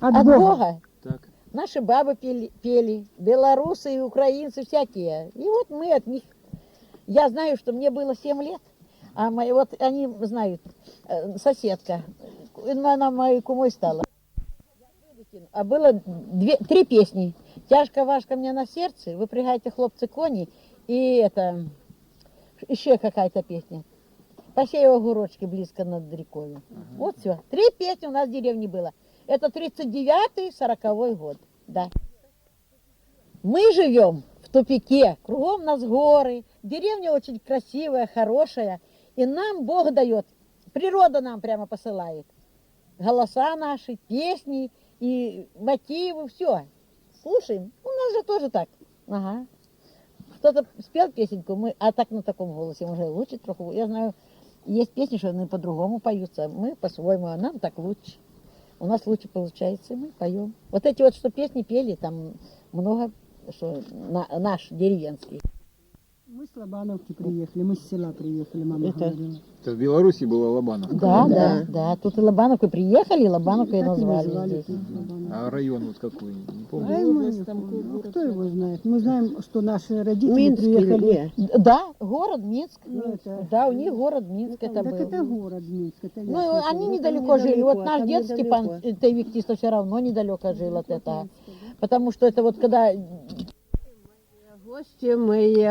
От, От Бога. Бога. Так. Наши бабы пели, пели, белорусы и украинцы всякие. И вот мы от них. Я знаю, что мне было 7 лет, а мои, вот они знают, э, соседка, э, она моей кумой стала. А было две, три песни. Тяжко важко мне на сердце, выпрягайте хлопцы кони. И это, еще какая-то песня. Посеял огурочки близко над рекой. Вот все. Три песни у нас в деревне было. Это 39-й, 40 год. Да. Мы живем в тупике, кругом нас горы, деревня очень красивая, хорошая, и нам Бог дает, природа нам прямо посылает. Голоса наши, песни и мотивы, все. Слушаем. У нас же тоже так. Ага. Кто-то спел песенку, мы, а так на таком голосе, уже лучше трохи. Я знаю, есть песни, что они по-другому поются, мы по-своему, а нам так лучше. У нас лучше получается, мы поем. Вот эти вот, что песни пели, там много, что на, наш деревенский. Мы с Лобановки приехали, мы с села приехали, мама Это- говорила. Это в Беларуси была Лобана. Да, да, да. Тут и Лобановкой приехали, и Лобановкой Так и назвали назвали здесь. А район вот какой? Не помню. Ай, мы не. А кто его знает? Мы знаем, что наши родители Минск или приехали. нет? Да, город Минск. Ну, это- Да, у них город Минск это так был. это город Минск. Это я Ну, слышала. они там недалеко жили. недалеко, Вот наш Степан недалеко. Тайвиктистов все равно недалеко жил от этого. Потому что это вот когда Гости мои,